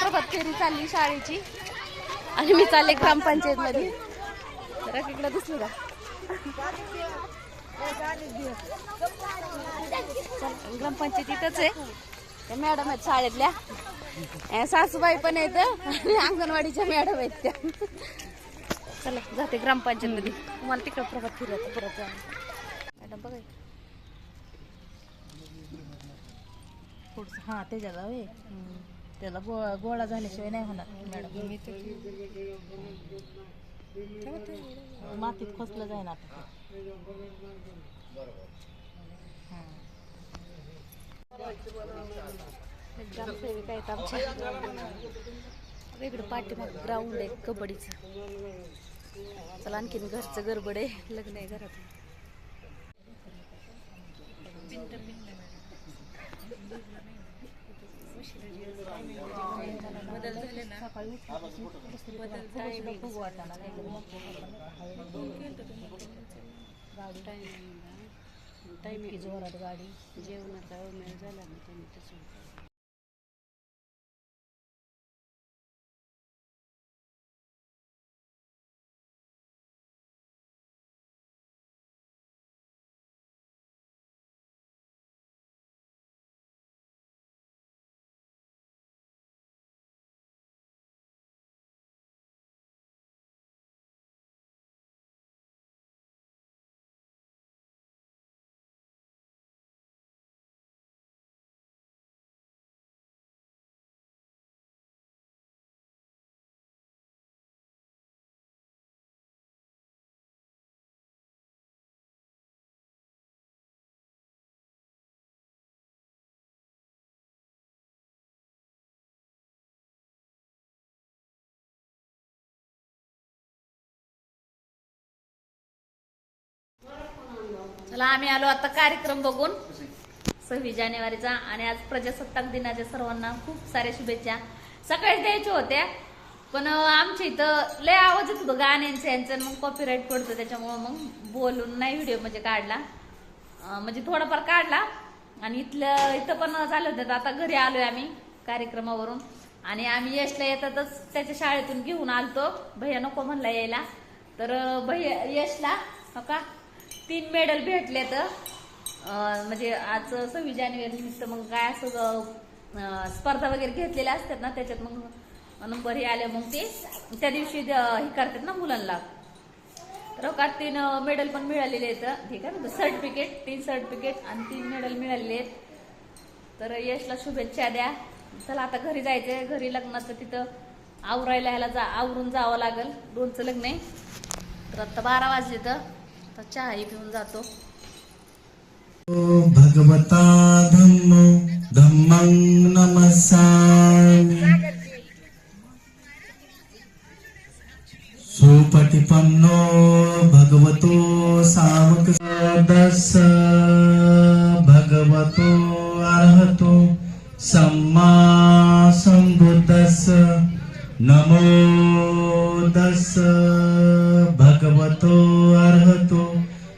प्रभात फेरी चालली शाळेची. आणि मी चालले ग्रामपंचायत मध्ये तर तिकडे दिसलं का? चल, ग्रामपंचायत इथंच आहे. त्या मॅडम आहेत शाळेतल्या. सासूबाई पण आहेत. आणि अंगणवाडीच्या मॅडम आहेत त्या. चला जाते ग्रामपंचायत मध्ये तुम्हाला तिकडं प्रभात फिरत परत मॅडम बघा पुढचं हा त्याच्याला होय. त्याला गोळा गोळा झाल्याशिवाय नाही होणार मॅडम. मातीत खोचलं जाईन आता आहेत आमच्या वेगळं पाठीमाग ग्राउंड आहे कबड्डीचं. चला आणखीन घरचं गडबड आहे. लग्न आहे घरात बघू वाटाणा टाईम जोरात गाडी. जेवणाचा वेळ झाला ना त्यांनी तसं. चला आम्ही आलो आता कार्यक्रम बघून. सव्वीस जानेवारीचा आणि आज प्रजासत्ताक दिनाच्या सर्वांना खूप साऱ्या शुभेच्छा. सकाळी द्यायच्या होत्या पण आमच्या इथं लय आवाज येत होतं गाण्यांचं यांचं मग कॉपीराईट पडतो त्याच्यामुळं मग बोलून नाही व्हिडिओ म्हणजे काढला. म्हणजे थोडाफार काढला. आणि इथलं इथं पण झालं होतं आता घरी आलोय आम्ही कार्यक्रमावरून. आणि आम्ही यशला येतातच त्याच्या शाळेतून घेऊन आलतो. भैया नको म्हणला यायला. तर भैया यशला नका का? तीन मेडल भेटले तर म्हणजे आज सव्वीस जानेवारी निमित्त मग काय असं स्पर्धा वगैरे घेतलेल्या असतात ना त्याच्यात मग नंबर हे आले मग ते त्या दिवशी हे करतात ना मुलांना. तर का तीन मेडल पण मिळालेले आहेत. ठीक आहे ना सर्टिफिकेट तीन सर्टिफिकेट आणि तीन मेडल मिळालेले आहेत. तर यशला शुभेच्छा द्या. चला आता घरी जायचंय. घरी लग्नाचं तिथं आवरायला ह्याला जा आवरून जावं लागेल. दोनचं लग्न आहे. तर आता बारा वाजले तर तर चहाही पिऊन जातो भगवता धम्मो धम्मं नमस्सामि सुपटिपन्नो भगवतो सावक दस भगवतो अर्हतो सम्मा सम्बुद्धस्स नमो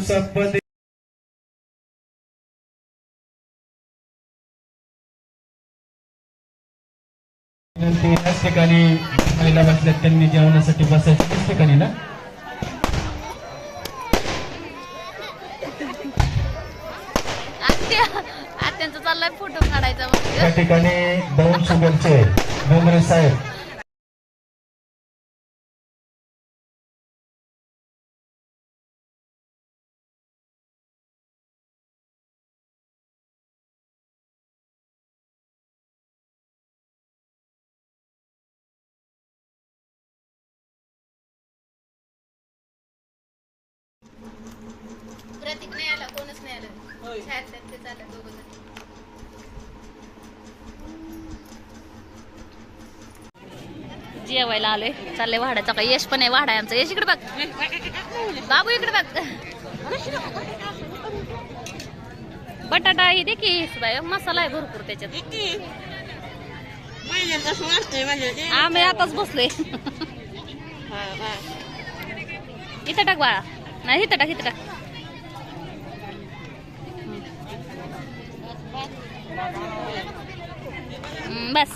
सब्ब दे- विनंती याच ठिकाणी महिला बसल्यात त्यांनी जेवणासाठी बसायचं त्याच ठिकाणी ना चाललाय फोटो काढायचा मग या ठिकाणी दोन शुगरचे डोंगरे साहेब. प्रतीक नाही आला कोणच नाही आलं. जेवायला आलोय. चालले वाढायचा काही यश पण आहे वाडा आमचा. यश इकडे बघ. बाबू इकडे बघ. बटाटा ही दे बाय मसाला आहे भरपूर त्याच्यात. आम्ही आताच बसले इथं टाक बाळा. नाही इथं टाक इथं टाक. बस